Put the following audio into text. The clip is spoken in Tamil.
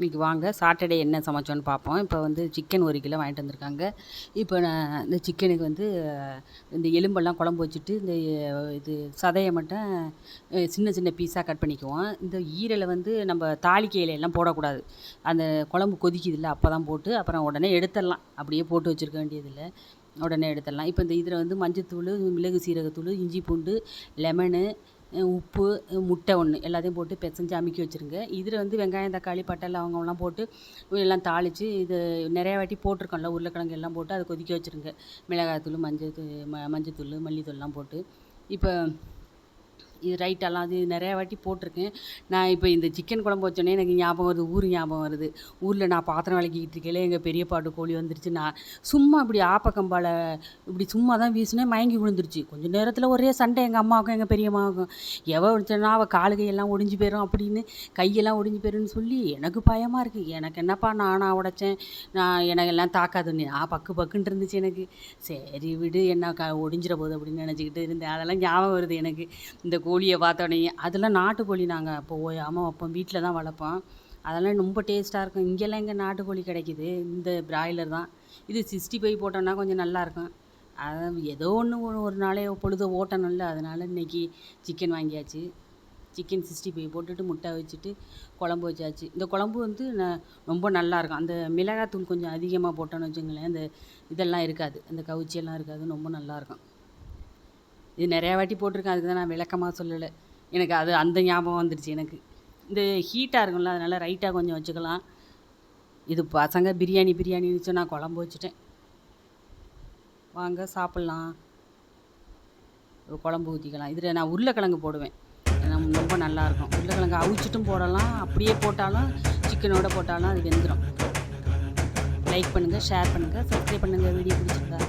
இன்றைக்கி வாங்க. சாட்டர்டே என்ன சமைச்சோன்னு பார்ப்போம். இப்போ வந்து சிக்கன் ஒரு கிலோ வாங்கிட்டு வந்திருக்காங்க. இப்போ நான் இந்த சிக்கனுக்கு வந்து இந்த எலும்பெல்லாம் குழம்பு வச்சுட்டு இந்த இது சதையை மட்டும் சின்ன சின்ன பீஸாக கட் பண்ணிக்குவோம். இந்த ஈரலை வந்து நம்ம தாளிக்கையில எல்லாம் போடக்கூடாது. அந்த குழம்பு கொதிக்குதுல்ல அப்போ தான் போட்டு அப்புறம் உடனே எடுத்துடலாம். அப்படியே போட்டு வச்சுருக்க வேண்டியதில்லை. உடனே எடுத்துடலாம். இப்போ இந்த இதில் வந்து மஞ்சத்தூள் மிளகு சீரகத்தூள் இஞ்சி பூண்டு லெமனு உப்பு முட்டை ஒன்று எல்லாத்தையும் போட்டு பிசைஞ்சு அமுக்கி வச்சுருங்க. இதில் வந்து வெங்காயம் தக்காளி பட்டை லவங்கம்லாம் போட்டு எல்லாம் தாளித்து இது நிறையா வாட்டி போட்டிருக்கோம்ல உருளைக்கிழங்கு எல்லாம் போட்டு அதை கொதிக்க வச்சுருங்க. மிளகாய்த்தூள் மஞ்சள் தூள் ம மஞ்சத்தூள் மல்லித்தூள்லாம் போட்டு. இப்போ இது ரைட்டெல்லாம் அது நிறையா வாட்டி போட்டிருக்கேன். நான் இப்போ இந்த சிக்கன் குழம்பு வச்சோன்னே எனக்கு ஞாபகம் வருது ஊர் ஞாபகம் வருது. ஊரில் நான் பாத்திரம் விளக்கிக்கிட்டு இருக்கையில எங்கள் பெரிய பாட்டு கோழி வந்துருச்சு. நான் சும்மா இப்படி ஆப்பக்கம்பால் இப்படி சும்மா தான் வீசினேன் மயங்கி விழுந்துருச்சு. கொஞ்சம் நேரத்தில் ஒரே சண்டை எங்கள் அம்மாவுக்கும் எங்கள் பெரியம்மாவுக்கும். எவ விழுந்தனா அவள் காலு கையெல்லாம் ஒடிஞ்சு போயிடும் அப்படின்னு கையெல்லாம் ஒடிஞ்சு போயிடும்னு சொல்லி எனக்கு பயமாக இருக்குது எனக்கு என்னப்பா நானாக உடைச்சேன்? நான் எனக்கு எல்லாம் தாக்காதுன்னு நான் பக்கு பக்குன்ட்டு இருந்துச்சு எனக்கு. சரி விடு என்ன க ஒடிஞ்சிட போகுது அப்படின்னு நினச்சிக்கிட்டு இருந்தேன். அதெல்லாம் ஞாபகம் வருது எனக்கு. இந்த கோழியை பார்த்தோன்னே அதெல்லாம் நாட்டுக்கோழி நாங்கள் அப்போ ஓயாமல் வைப்போம் வீட்டில் தான் வளர்ப்போம். அதெல்லாம் ரொம்ப டேஸ்ட்டாக இருக்கும். இங்கெல்லாம் எங்கே நாட்டுக்கோழி கிடைக்கிது? இந்த பிராய்லர் தான். இது சிக்ஸ்டி ஃபைவ் போட்டோன்னா கொஞ்சம் நல்லாயிருக்கும் அதான் ஏதோ ஒன்று ஒரு ஒரு நாளே பொழுது ஓட்டணும்ல. அதனால் இன்றைக்கி சிக்கன் வாங்கியாச்சு. சிக்கன் சிக்ஸ்டி ஃபைவ் போட்டுட்டு முட்டை வச்சுட்டு குழம்பு வச்சாச்சு. இந்த குழம்பு வந்து ந ரொம்ப நல்லாயிருக்கும் அந்த மிளகாத்தூள் கொஞ்சம் அதிகமாக போட்டோன்னு வச்சுங்களேன் அந்த இதெல்லாம் இருக்காது. அந்த கவுச்சியெல்லாம் இருக்காது. ரொம்ப நல்லாயிருக்கும் இது நிறையா வாட்டி போட்டிருக்கேன் அதுக்கு தான் நான் விளக்கமாக சொல்லலை. எனக்கு அது அந்த ஞாபகம் வந்துடுச்சு எனக்கு. இந்த ஹீட்டாக இருக்கும்ல அதனால் ரைட்டாக கொஞ்சம் வச்சுக்கலாம். இது பசங்க பிரியாணி பிரியாணின்னு நான் குழம்பு வச்சுட்டேன். வாங்க சாப்பிட்லாம். குழம்பு ஊற்றிக்கலாம் இதில் நான் உருளைக்கிழங்கு போடுவேன். ரொம்ப நல்லாயிருக்கும் உருளைக்கிழங்கு அவிச்சிட்டும் போடலாம். அப்படியே போட்டாலும் சிக்கனோட போட்டாலும் அது வெந்துடும் லைக் பண்ணுங்கள் ஷேர் பண்ணுங்கள் சப்ஸ்கிரைப் பண்ணுங்கள் வீடியோ பிடிச்சிருந்தா.